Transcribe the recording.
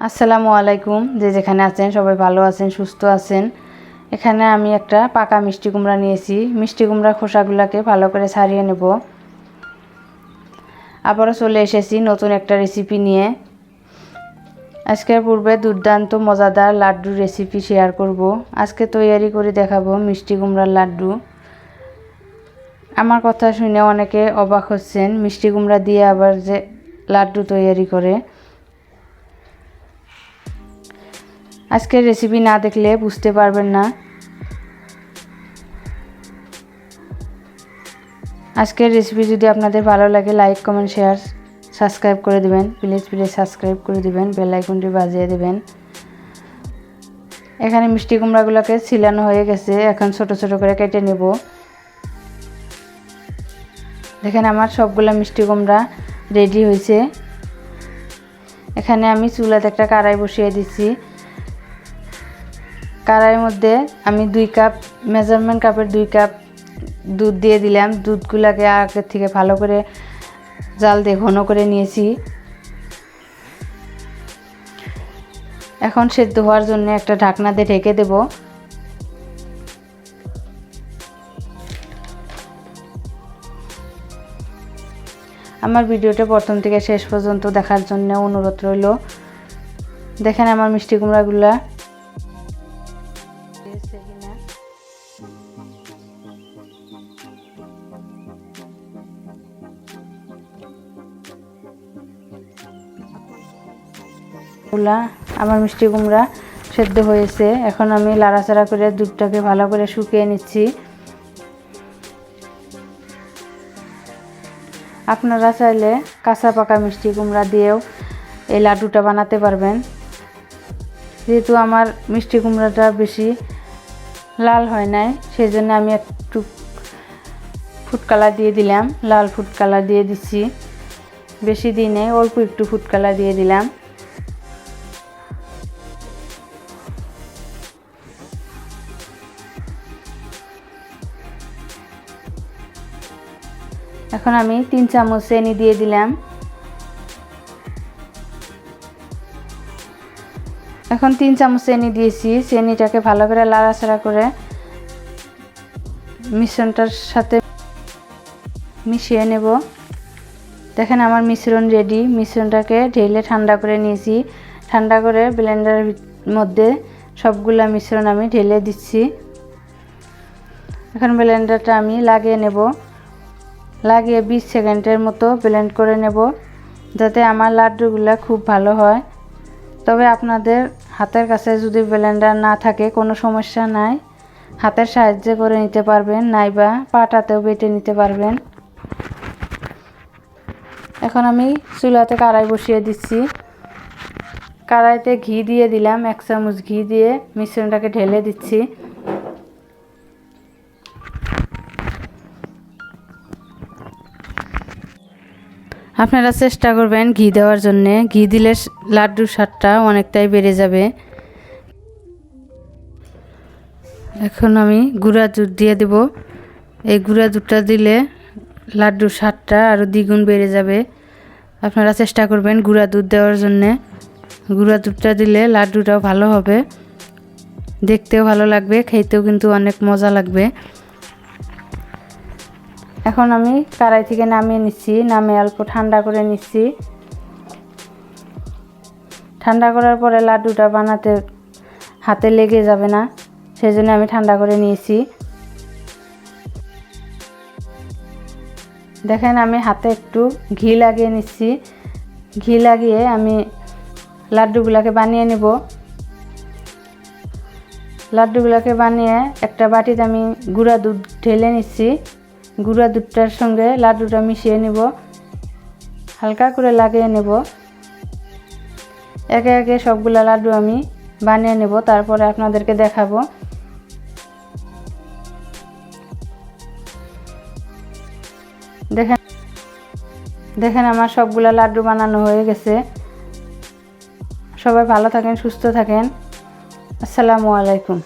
আসসালামু আলাইকুম। যে যেখানে আছেন, সবাই ভালো আছেন, সুস্থ আছেন। এখানে আমি একটা পাকা মিষ্টি কুমড়া নিয়েছি। মিষ্টি কুমড়া খোসাগুলোকে ভালো করে ছাড়িয়ে নেব। আবারও চলে এসেছি নতুন একটা রেসিপি নিয়ে। আজকের পূর্বে দুর্দান্ত, মজাদার লাড্ডু রেসিপি শেয়ার করব। আজকে তৈরি করে দেখাবো মিষ্টি কুমড়ার লাড্ডু। আমার কথা শুনে অনেকে অবাক হচ্ছেন, মিষ্টি কুমড়া দিয়ে আবার যে লাড্ডু তৈরি করে। আজকের রেসিপি না দেখলে বুঝতে পারবেন না। আজকের রেসিপি যদি আপনাদের ভালো লাগে লাইক কমেন্ট শেয়ার সাবস্ক্রাইব করে দেবেন। প্লিজ প্লিজ সাবস্ক্রাইব করে দিবেন বেল আইকনটি বাজিয়ে দেবেন। এখানে মিষ্টি কুমড়াগুলোকে ছিলানো হয়ে গেছে, এখন ছোট ছোট করে কেটে নেব। দেখেন আমার সবগুলো মিষ্টি কুমড়া রেডি হয়েছে। এখানে আমি চুলাতে একটা কড়াই বসিয়ে দিচ্ছি। কড়াইয়ের মধ্যে আমি দুই কাপ মেজারমেন্ট কাপের দুই কাপ দুধ দিয়ে দিলাম। দুধগুলোকে আগের থেকে ভালো করে জাল দিয়ে ঘন করে নিয়েছি। এখন সেদ্ধ হওয়ার জন্য একটা ঢাকনা দিয়ে ঢেকে দেব। আমার ভিডিওটা প্রথম থেকে শেষ পর্যন্ত দেখার জন্য অনুরোধ রইল। দেখেন আমার মিষ্টি কুমড়াগুলা হয়েছে কিনা কুমড়া আমার মিষ্টি কুমড়া সেদ্ধ হয়েছে। এখন আমি লাড়াচাড়া করে দুধটাকে ভালো করে শুকিয়ে নিচ্ছি। আপনারা চাইলে কাঁচা পাকা মিষ্টি কুমড়া দিয়েও এই লাড্ডুটা বানাতে পারবেন। যেহেতু আমার মিষ্টি কুমড়াটা বেশি লাল হয় নাই সেই জন্য আমি একটু ফুড কালার দিয়ে দিলাম। লাল ফুড কালার দিয়ে দিচ্ছি বেশি দিনে অল্প একটু ফুড কালার দিয়ে দিলাম। এখন আমি তিন চামচ চিনি দিয়ে দিলাম। এখন তিন চামচ চিনি দিয়েছি। চিনিটাকে ভালো করে লাড়াচাড়া করে মিশ্রণটার সাথে মিশিয়ে নেব। দেখেন আমার মিশ্রণ রেডি মিশ্রণটাকে ঢেলে ঠান্ডা করে নিয়েছি। ঠান্ডা করে ব্লেন্ডারের মধ্যে সবগুলা মিশ্রণ আমি ঢেলে দিচ্ছি। এখন ব্লেন্ডারটা আমি লাগিয়ে নেব। লাগিয়ে বিশ সেকেন্ডের মতো ব্লেন্ড করে নেব। যাতে আমার লাড্ডুগুলো খুব ভালো হয়। তবে আপনাদের হাতের কাছে যদি ব্লেন্ডার না থাকে, কোনো সমস্যা নাই। হাতের সাহায্যে করে নিতে পারবেন, নাইবা পাটাতেও বেটে নিতে পারবেন। এখন আমি চুলাতে কড়াই বসিয়ে দিচ্ছি। কড়াইতে ঘি দিয়ে দিলাম, এক চামচ ঘি দিয়ে মিশ্রণটাকে ঢেলে দিচ্ছি। আপনারা চেষ্টা করবেন ঘি দেওয়ার জন্যে। ঘি দিলে লাড্ডুর স্বাদটা অনেকটাই বেড়ে যাবে। এখন আমি গুঁড়া দুধ দিয়ে দেব। এই গুঁড়া দুধটা দিলে লাড্ডুর স্বাদটা আরও দ্বিগুণ বেড়ে যাবে। আপনারা চেষ্টা করবেন গুঁড়া দুধ দেওয়ার জন্যে। গুঁড়া দুধটা দিলে লাড্ডুটাও ভালো হবে। দেখতেও ভালো লাগবে, খেতেও কিন্তু অনেক মজা লাগবে। এখন আমি কড়াই থেকে নামিয়ে নিচ্ছি, নামিয়ে অল্প ঠান্ডা করে নিচ্ছি। ঠান্ডা করার পরে লাড্ডুটা বানাতে হাতে লেগে যাবে না সেই জন্য আমি ঠান্ডা করে নিয়েছি। দেখেন আমি হাতে একটু ঘি লাগিয়ে নিচ্ছি। ঘি লাগিয়ে আমি লাড্ডুগুলোকে বানিয়ে নেব। লাড্ডুগুলোকে বানিয়ে একটা বাটিতে আমি গুঁড়া দুধ ঢেলে নিচ্ছি। গুঁড়া দুধটার সঙ্গে লাড্ডুটা মিশিয়ে নেব। হালকা করে লাগিয়ে নেব। একে একে সবগুলো লাড্ডু আমি বানিয়ে নেব, তারপরে আপনাদেরকে দেখাবো। দেখেন দেখেন আমার সবগুলো লাড্ডু বানানো হয়ে গেছে। সবাই ভালো থাকেন, সুস্থ থাকেন। আসসালামু আলাইকুম।